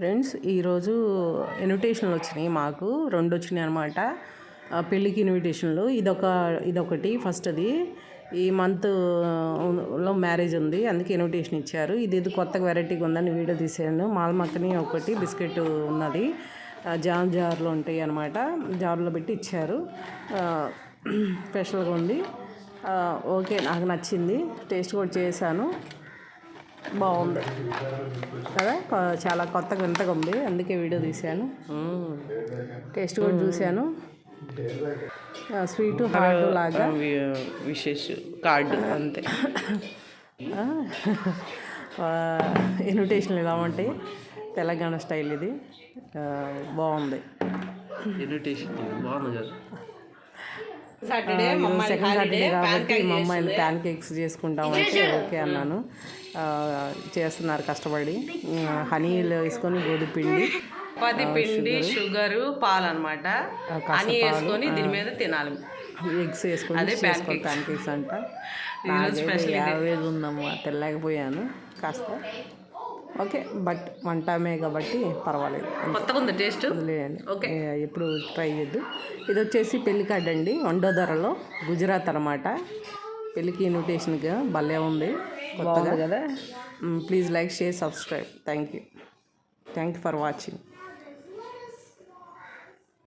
Friends ఈరోజు ఇన్విటేషన్లు వచ్చినాయి మాకు. రెండు వచ్చినాయి అనమాట పెళ్ళికి ఇన్విటేషన్లు. ఇదొక ఇదొకటి. ఫస్ట్ అది ఈ మంత్లో మ్యారేజ్ ఉంది. అందుకే ఇన్విటేషన్ ఇచ్చారు. ఇది ఇది కొత్తగా వెరైటీగా ఉందని వీడియో తీసాను. మాల్మక్కని ఒకటి బిస్కెట్ ఉన్నది. జామ్ జార్లో ఉంటాయి అనమాట జార్లో పెట్టి ఇచ్చారు. స్పెషల్గా ఉంది. ఓకే నాకు నచ్చింది. టేస్ట్ కూడా చేశాను. బాగుంది. కదా కొ- చాలా కొత్తగా వింతగా ఉంది. అందుకే వీడియో తీశాను. టేస్ట్ కూడా చూశాను. స్వీట్ హార్డ్ లాగా. విశేష్ కార్డు అంతే. ఇన్విటేషన్లు ఇలా ఉంటాయి? తెలంగాణ స్టైల్ ఇది. బాగుంది. ఇన్విటేషన్ బాగుంది కదా. సాటర్డే సెకండ్ సాటర్డే కాబట్టి మా అమ్మాయిలు ప్యాన్ కేక్స్ చేసుకుంటామంటే ఓకే అన్నాను. చేస్తున్నారు కష్టపడి. హనీలో వేసుకొని గోధుమ పిండి. పది పిండి షుగర్. పాలు అనమాట అని వేసుకొని దీని మీద తినాలి. ఎగ్స్ వేసుకొని చేసుకోవాలి ప్యాన్ కేక్స్. అంట. యావరేజ్ ఉందమ్మా తెల్లకపోయాను కాస్త. ఓకే బట్ వన్ టైమే కాబట్టి పర్వాలేదు. కొత్తగా ఉంది టేస్ట్? ఓకే. ఎప్పుడు ట్రై చేయొద్దు. ఇది వచ్చేసి పెళ్ళి కార్డ్ అండి వండోదరలో. గుజరాత్ అనమాట పెళ్ళికి ఇన్విటేషన్గా భలే ఉంది కొత్తగా. కదా. Please like share subscribe. Thank you. Thank you for watching.